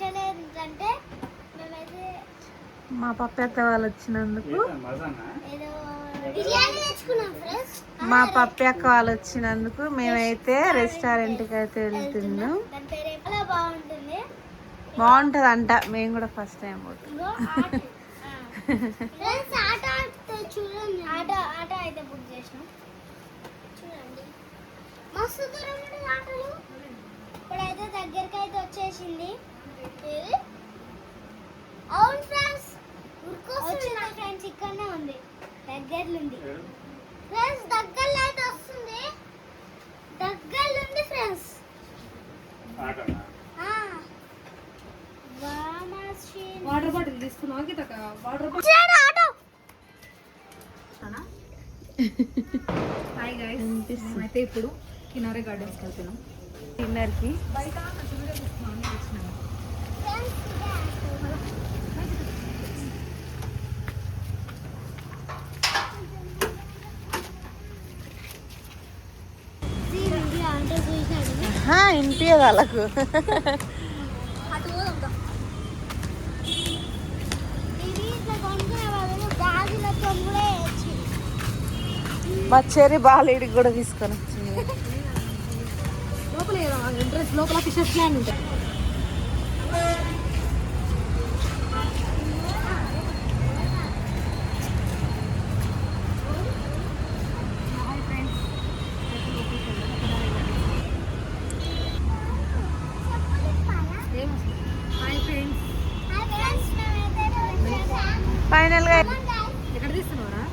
ఎందుకంటే మేమైతే మా పప్పక్క వాళ్ళు వచ్చినందుకు ఏదో బిర్యానీ తెచ్చుకున్నాం ఫ్రెండ్స్. మా పప్పక్క వాళ్ళు వచ్చినందుకు మేమైతే రెస్టారెంట్కి అయితే వెళ్తున్నాం. దాని పేరు చాలా బాగుంటుంది? బాగుంటుంది అంట మేము కూడా ఫస్ట్ టైం పోతాం ఇదిగో ఆటో. ఆ. ఫ్రెండ్స్ ఆటో అయితే చూడండి. ఆటో ఆటో అయితే బుక్ చేసినాం. చూడండి. మస్తు దూరం ఉంటుంది ఆటోలు. ఇప్పుడైతే దగ్గరికి అయితే వచ్చేసింది? అవును ఫ్రెండ్స్ వచ్చింది ఫ్రెండ్స్? ఇక్కడనే ఉంది. దగ్గరలో ఉంది ఫ్రెండ్స్ దగ్గరలో అయితే వస్తుంది దగ్గరలో ఉంది ఫ్రెండ్స్ వాటర్ బాటిల్ తీసుకున్నావు గీతక వాటర్ ఆటో. హాయ్ గైస్ అయితే ఇప్పుడు కినారే గార్డెన్స్కి వెళ్తున్నాం. డిన్నర్కి. బయట మంచి వీడియో తీసుకున్నాను వచ్చినాము అంటే చూసినాడు వినిపించదు వాళ్ళకు అటు పోదాం ఇది ఇట్లా కొనుక్కునే వాళ్ళు గాజులతో కూడా వేయచ్చు మా చెర్రి బాలేడికి కూడా తీసుకొని వచ్చింది. లోపల ఇంట్రెస్ట్ లోపల ఫిషెస్ ప్లాన్ ఉంటాయి హాయ్ ఫ్రెండ్స్ ఫైనల్గా ఎక్కడ తీస్తున్నారా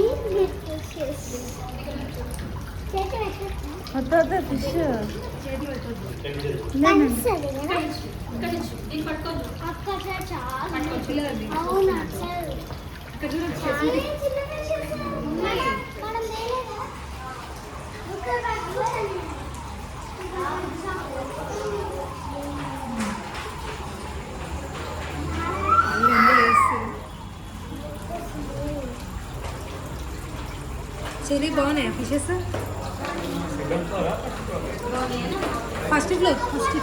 వద్దు వద్దు ఫిష్ అక్కడ చాలా పిల్లలండి అవునా సరే ఇక్కడ చూడండి చాలా చిన్న fishes ఉన్నాయి. మనం తేలేదా? ఇక్కడ చూడండి. మళ్ళీ ఎంజాయ్ చేస్తారు చెరీ బాగున్నాయా ఫిషెస్ ఫస్ట్ ఫ్లోర్ ఫస్ట్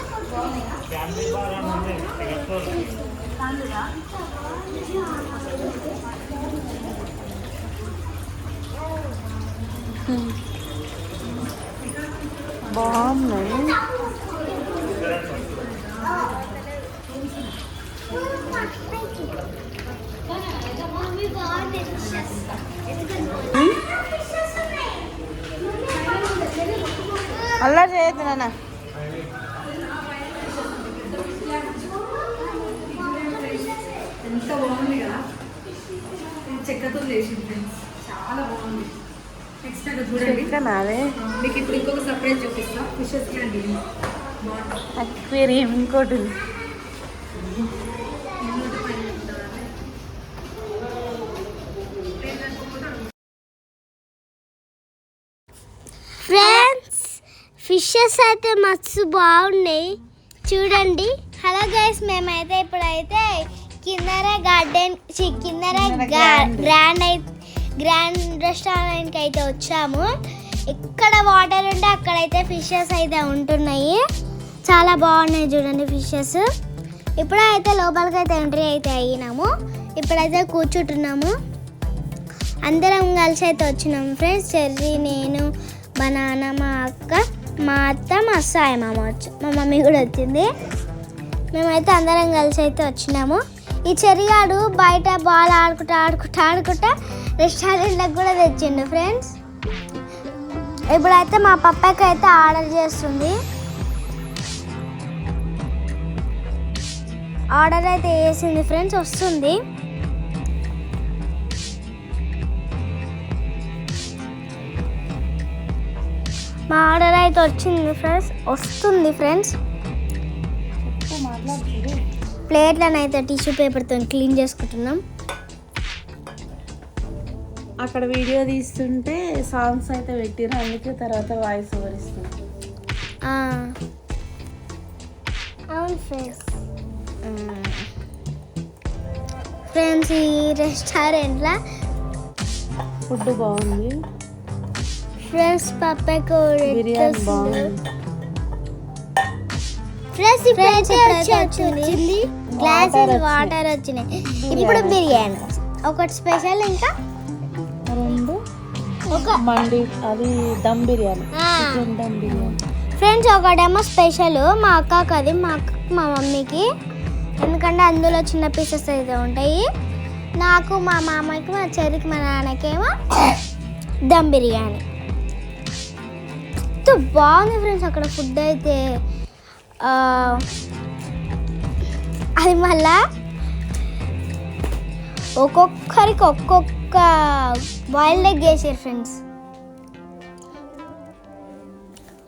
బాగున్నాయి మమ్మీ బాగుంది fishes. ఎందుకంటే fishes ఉన్నాయి. అలా చేయొద్దు నాన్న. ఎంత బాగుంది కదా. చెక్కతో చేసింది ఫ్రెండ్స్. చాలా బాగుంది. నెక్స్ట్ అక్కడ చూడండి. మీకు ఇప్పుడు ఇంకొక సర్ప్రైజ్ చూపిస్తా. Fishes aquarium. ఇంకోటి ఫిషెస్ అయితే మస్తు బాగున్నాయి. చూడండి. హలో గైస్ మేమైతే ఇప్పుడైతే కిందర గార్డెన్ గా- గ్రాండ్ గ్రాండ్ రెస్టారెంట్కి అయితే వచ్చాము. ఎక్కడ వాటర్ ఉంటే అక్కడైతే ఫిషెస్ అయితే ఉంటున్నాయి. చాలా బాగున్నాయి చూడండి ఫిషెస్. ఇప్పుడైతే లోపలికి అయితే ఎంట్రీ అయితే అయినాము. ఇప్పుడైతే కూర్చుంటున్నాము. అందరం కలిసి అయితే వచ్చినాం. ఫ్రెండ్స్ చెర్రీ నేను మా నాన్న మా అక్క మా అత్త మా అస్సాయి మామ వచ్చి మా మమ్మీ కూడా వచ్చింది. మేమైతే అందరం కలిసి అయితే వచ్చినాము. ఈ చెరిగాడు బయట బాల్ ఆడుకుంటా ఆడుకుంటా ఆడుకుంటా రెస్టారెంట్లకు కూడా తెచ్చిండు ఫ్రెండ్స్. ఇప్పుడైతే మా పప్పకి అయితే ఆర్డర్ చేస్తుంది. ఆర్డర్ అయితే వేసింది ఫ్రెండ్స్ వస్తుంది. మా ఆర్డర్ అయితే వచ్చింది ఫ్రెండ్స్. వస్తుంది ఫ్రెండ్స్. ప్లేట్లను అయితే టిష్యూ పేపర్తో క్లీన్ చేసుకుంటున్నాం. అక్కడ వీడియో తీస్తుంటే సాంగ్స్ అయితే పెట్టిరు అందుకే తర్వాత వాయిస్ ఓవర్ ఇస్తుంది. అవును ఫ్రెండ్స్. ఫ్రెండ్స్ ఈ రెస్టారెంట్లో ఫుడ్ బాగుంది. ఫ్రెండ్స్ పప్పకు బిర్యానీ బాగుంది ఫ్రెండ్స్ ఇప్పుడైతే వచ్చింది. వాటర్ వచ్చినాయి ఇప్పుడు బిర్యానీ. ఒకటి స్పెషల్ ఇంకా? రెండు. ఒక మండి అది దమ్ బిర్యానీ. చికెన్ దమ్ బిర్యానీ. ఫ్రెండ్స్ ఒకటేమో స్పెషల్ మా అక్కకి అది మా అక్కకి మా మమ్మీకి. ఎందుకంటే అందులో చిన్న పీసెస్ అయితే ఉంటాయి. నాకు మా మామయ్యకి మా చెల్లికి మా నాన్నకేమో దమ్ బిర్యానీ. ఎంత బాగుంది ఫ్రెండ్స్ అక్కడ ఫుడ్ అయితే. అది మళ్ళా ఒక్కొక్కరికి ఒక్కొక్క బాయిల్డ్ ఎగ్ వేసారు ఫ్రెండ్స్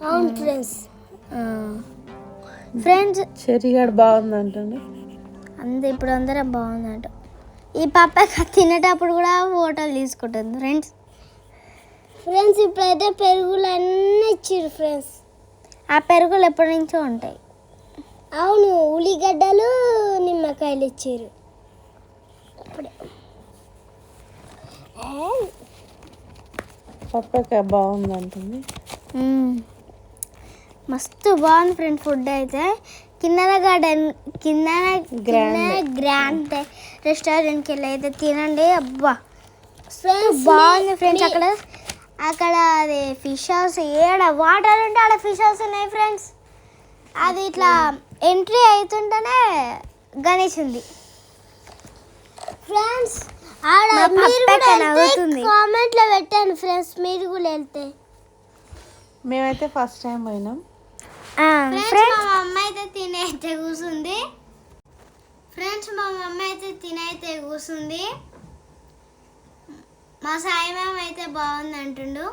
అవును ఫ్రెండ్స్ ఫ్రెండ్స్ చెరిగాడు బాగుంది అంటుంది అంత ఇప్పుడు అందరం బాగుందంట. ఈ పాప తినేటప్పుడు కూడా ఫోటోలు తీసుకుంటుంది ఫ్రెండ్స్ ఫ్రెండ్స్ ఇప్పుడైతే పెరుగులు అన్నీ ఇచ్చారు ఫ్రెండ్స్. ఆ పెరుగులు ఎప్పటి నుంచో ఉంటాయి. అవును ఉల్లిగడ్డలు నిమ్మకాయలు ఇచ్చారు ఇప్పుడే. పప్పక బాగుంది అంటుంది మ్మ్. మస్తు బాగుంది ఫ్రెండ్ ఫుడ్ అయితే. Kinnera garden Kinnera Grand. Grand రెస్టారెంట్కి వెళ్ళి అయితే తినండి. అబ్బా. బాగుంది ఫ్రెండ్స్ అక్కడ. అక్కడ అది ఫిష్ హౌస్ ఏడ వాటర్ ఉంటే ఆడ ఫిష్ హౌస్ ఉన్నాయి ఫ్రెండ్స్ అది ఇట్లా ఎంట్రీ అవుతుంటేనే గణేష్ ఉంది. ఫ్రెండ్స్ ఆడ మీరు కూడా నవ్వుతుంది. కామెంట్లో పెట్టండి ఫ్రెండ్స్ మీరు కూడా వెళ్తే. మేమైతే ఫస్ట్ టైం పోయినాం. ఫ్రెండ్స్ మా మమ్మ అయితే తినైతే కూర్చుంది ఫ్రెండ్స్ మా మమ్మ అయితే తినైతే కూర్చుంది మా సాయి మామ అయితే బాగుంది అంటుండు.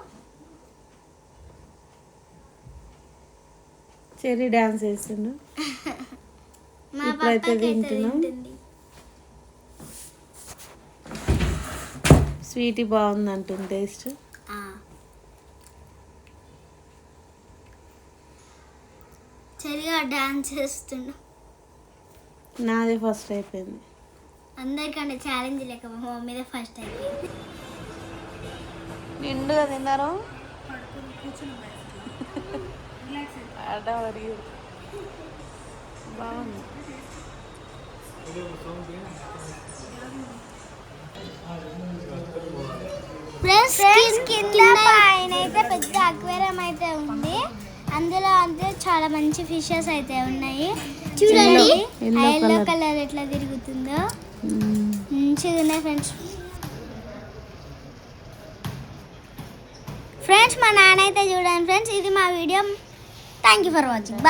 చెర్రీ డాన్స్ వేసిండు మా ఇప్పుడైతే తింటున్నాం. స్వీటీ బాగుంది అంటుంది టేస్ట్. ఆ. సరిగా డాన్స్ చేస్తుండు. నాదే ఫస్ట్ అయిపోయింది. అందరికంటే ఛాలెంజ్ లేక మా మమ్మీదే ఫస్ట్ అయిపోయింది. నిండుగా తిన్నారు? అడవరి. బాగుంది. ఫ్రెండ్స్ కింద పైన అయితే పెద్ద అక్వేరియం అయితే ఉంది. అందులో అంటే చాలా మంచి ఫిషెస్ అయితే ఉన్నాయి. చూడండి. ఎల్లో. కలర్ ఎట్లా తిరుగుతుందో. మంచిగా ఉన్నాయి ఫ్రెండ్స్. ఫ్రెండ్స్ మా నాన్న అయితే చూడండి. ఫ్రెండ్స్ ఇది మా video. Thank you for watching